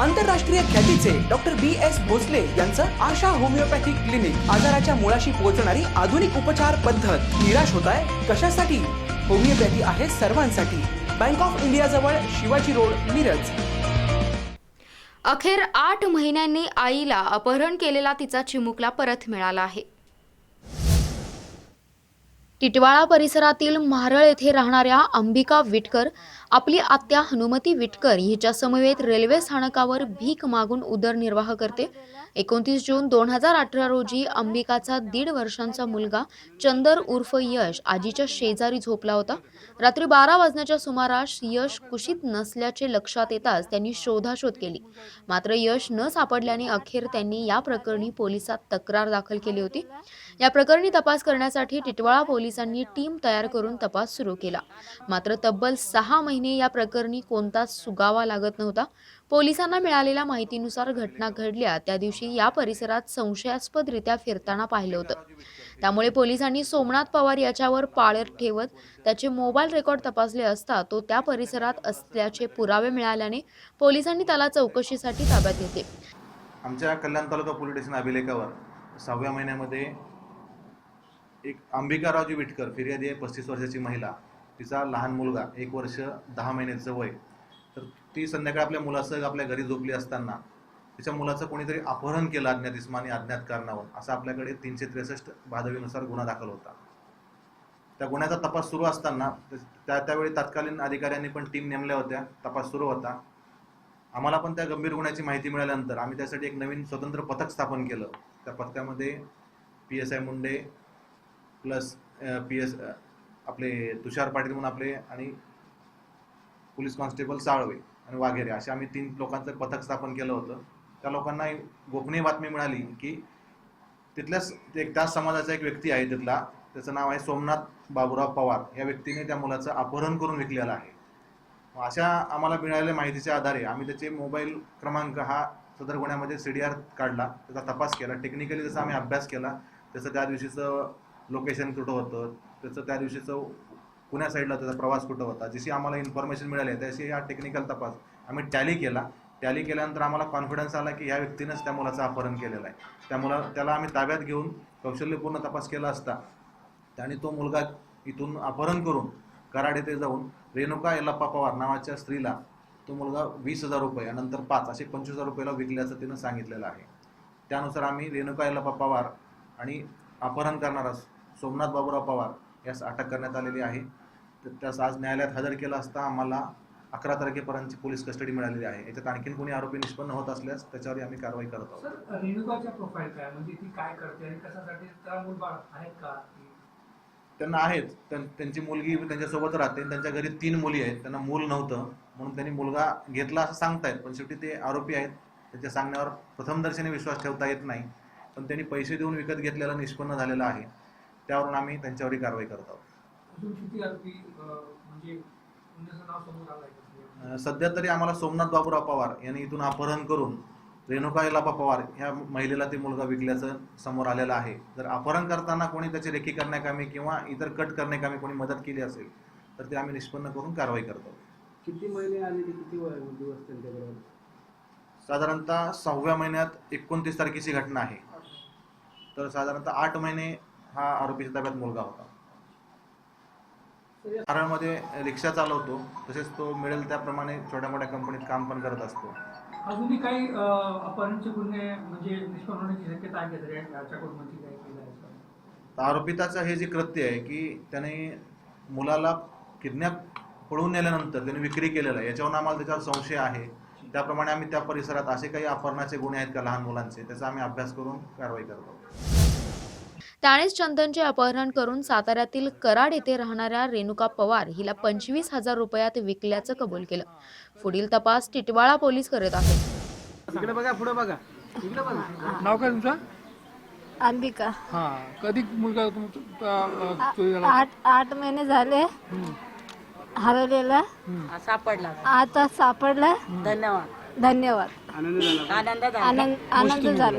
आंतरराष्ट्रीय ख्यातीचे doctor B S Bhosale यांचं आशा होमिओपॅथिक क्लिनिक आजाराच्या मुळाशी पोहोचणारी आधुनिक उपचार पद्धत. निराश होत आहे कशासाठी? होमिओपॅथी आहे सर्वांसाठी. बँक ऑफ इंडिया जवळ शिवाजी रोड मिरज. अखेर आठ महिन्यांनी आईला अपहरण केलेला तिचा चिमुकला परत मिळाला आहे. टिटवाळा परिसरातील म्हारळ येथे राहणाऱ्या अंबिका विटकर आपली आत्या हनुमती विटकर हिच्या समवेत रेल्वे स्थानकावर भीक मागून उदरनिर्वाह करते. एकोणतीस जून दोन हजार अठरा रोजी अंबिकाचा दीड वर्षांचा मुलगा चंदर उर्फ यश आजीच्या शेजारी झोपला होता. रात्री बारा वाजण्याच्या सुमारास यश कुशीत नसल्याचे लक्षात येताच त्यांनी शोधाशोध केली. मात्र यश न सापडल्याने अखेर त्यांनी या प्रकरणी पोलिसात तक्रार दाखल केली होती. या प्रकरणी तपास करण्यासाठी टिटवाळा पोलिसांनी टीम तयार करून तपास सुरू केला. मात्र तब्बल सहा महिने या प्रकरणी कोणताच सुगावा लागत नव्हता. पोलिसांना मिळालेल्या माहितीनुसार घटना घडल्या. त्या दिवशी या परिसरात संशयास्पदरित्या फिरताना पाहिलं होतं. त्यामुळे पोलिसांनी सोमनाथ पवार याच्यावर पाळत ठेवत त्याचे मोबाईल रेकॉर्ड तपासले असता तो त्या परिसरात असल्याचे पुरावे मिळाल्याने पोलिसांनी त्याला चौकशीसाठी ताब्यात घेतले. आमच्या कल्याण तालुका पोलीस स्टेशन अभिलेखावर सहाव्या महिन्यामध्ये एक अंबिकारावजी विटकर फिर्यादी आहे पस्तीस वर्षाची महिला तिचा लहान मुलगा एक वर्ष दहा महिन्याचं वय तर ती संध्याकाळी आपल्या मुलासह आपल्या घरी झोपली असताना तिच्या मुलाचं कोणीतरी अपहरण केलं अज्ञात इस्मानी अज्ञात कारणावर असा आपल्याकडे तीनशे त्रेसष्ट बाधवीनुसार गुन्हा दाखल होता. त्या गुन्ह्याचा तपास सुरू असताना त्या त्यावेळी तत्कालीन अधिकाऱ्यांनी पण टीम नेमल्या होत्या. तपास सुरू होता. आम्हाला पण त्या गंभीर गुन्ह्याची माहिती मिळाल्यानंतर आम्ही त्यासाठी एक नवीन स्वतंत्र पथक स्थापन केलं. त्या पथकामध्ये P S I Munde plus P S आपले तुषार पाटील म्हणून आपले आणि पोलीस कॉन्स्टेबल साळवे आणि वाघेरे असे आम्ही तीन लोकांचं पथक स्थापन केलं होतं. त्या लोकांना गोपनीय बातमी मिळाली की तिथल्याच एक त्याच समाजाचा एक व्यक्ती आहे तिथला. त्याचं नाव आहे सोमनाथ बाबुराव पवार. या व्यक्तीने त्या मुलाचं अपहरण करून विकलेलं आहे. अशा आम्हाला मिळालेल्या माहितीच्या आधारे आम्ही त्याचे मोबाईल क्रमांक हा सदर गुन्ह्यामध्ये सी डी आर काढला. त्याचा तपास केला. टेक्निकली जसा आम्ही अभ्यास केला त्याचं त्या दिवशीचं लोकेशन कुठं होतं त्याचं त्या दिवशीचं पुण्या साईडला त्याचा प्रवास कुठं होता? जशी आम्हाला इन्फॉर्मेशन मिळाली त्याशी हा टेक्निकल तपास. आम्ही टॅली केला. टॅली केल्यानंतर आम्हाला कॉन्फिडन्स आला की ह्या व्यक्तीनंच त्या मुलाचं अपहरण केलेलं आहे. त्या मुला त्याला आम्ही ताब्यात घेऊन कौशल्यपूर्ण तपास केला असता. त्याने तो मुलगा इथून अपहरण करून कराड येथे जाऊन रेणुका यल्लाप्पा पवार नावाच्या स्त्रीला तो मुलगा वीस हजार रुपये नंतर पाच असे पंचवीस हजार रुपयाला विकल्याचं तिनं सांगितलेलं आहे. त्यानुसार आम्ही रेणुका यल्लाप्पा पवार आणि अपहरण करणारा सोमनाथ बाबूराव पवार यास अटक करण्यात आलेली आहे. तर त्यास आज न्यायालयात हजर केला असता आम्हाला अकरा तारखेपर्यंतची पोलीस कस्टडी मिळालेली आहे. याच्यात आणखीन कोणी आरोपी निष्पन्न होत असल्यास त्याच्यावर आम्ही कारवाई करत आहोत. सर रेणुकाच्या प्रोफाईल काय? म्हणजे ती काय करते आणि कशासाठी? त्याला मूल बाळ आहेत का? त्यांना आहेत. त्यां- त्यांची मुलगी त्यांच्यासोबत राहते त्यांच्या घरी तीन मुली आहेत. त्यांना मूल नव्हतं. म्हणून त्यांनी मुलगा घेतला असं सांगतायत. पण शेवटी ते आरोपी आहेत. त्यांच्या सांगण्यावर प्रथमदर्शनी विश्वास ठेवता येत नाही. पण त्यांनी पैसे देऊन विकत घेतलेला निष्पन्न झालेला आहे. त्यावरून आम्ही त्यांच्यावरही कारवाई करत आहोत. म्हणजे सध्या तरी आम्हाला सोमनाथ बाबूराव पवार यांनी इथून अपहरण करून रेणुका यलापा पवार ह्या महिलेला ते मुलगा विकल्याचं समोर आलेलं आहे. जर अपहरण करताना कोणी त्याची रेखी करण्याकामी किंवा इतर कट करण्याकामी कोणी मदत केली असेल तर ते आम्ही निष्पन्न करून कारवाई करतो किती महिने आले ते किती वय दिवस त्यांच्याकडे? साधारणतः सहाव्या महिन्यात एकोणतीस तारखेची घटना आहे. तर साधारणतः आठ महिने हा आरोपीच्या ताब्यात मुलगा होता. नारळमध्ये रिक्षा चालवतो तसेच तो मिळेल त्याप्रमाणे छोट्या मोठ्या कंपनीत काम पण करत असतो. अजूनही काही अपहरणचे गुन्हे म्हणजे निष्पन्न होण्याची शक्यता आहे याच्याकडून आरोपिताचं हे जे कृत्य आहे की त्याने मुलाला किडनॅप पळून नेल्यानंतर त्याने विक्री केलेलं आहे. याच्यावरून आम्हाला त्याच्यावर संशय आहे. त्याप्रमाणे आम्ही त्या परिसरात असे काही अपहरणाचे गुन्हे आहेत का लहान मुलांचे त्याचा आम्ही अभ्यास करून कारवाई करतो. त्यानेच चंदनचे अपहरण करून साताऱ्यातील कराड येथे राहणाऱ्या रेणुका पवार हिला पंचवीस हजार रुपयात विकल्याचं कबूल केलं. पुढील तपास टिटवाळा पोलीस करत आहेत इकडे बघा पुढे बघा. इकडे बघा. नाव काय तुमचं? अंबिका. हा कधी मुलगा तुमचा आठ महिने झाले. हरवलेला. सापडला. आता सापडला. धन्यवाद. धन्यवाद. आनंद झाला.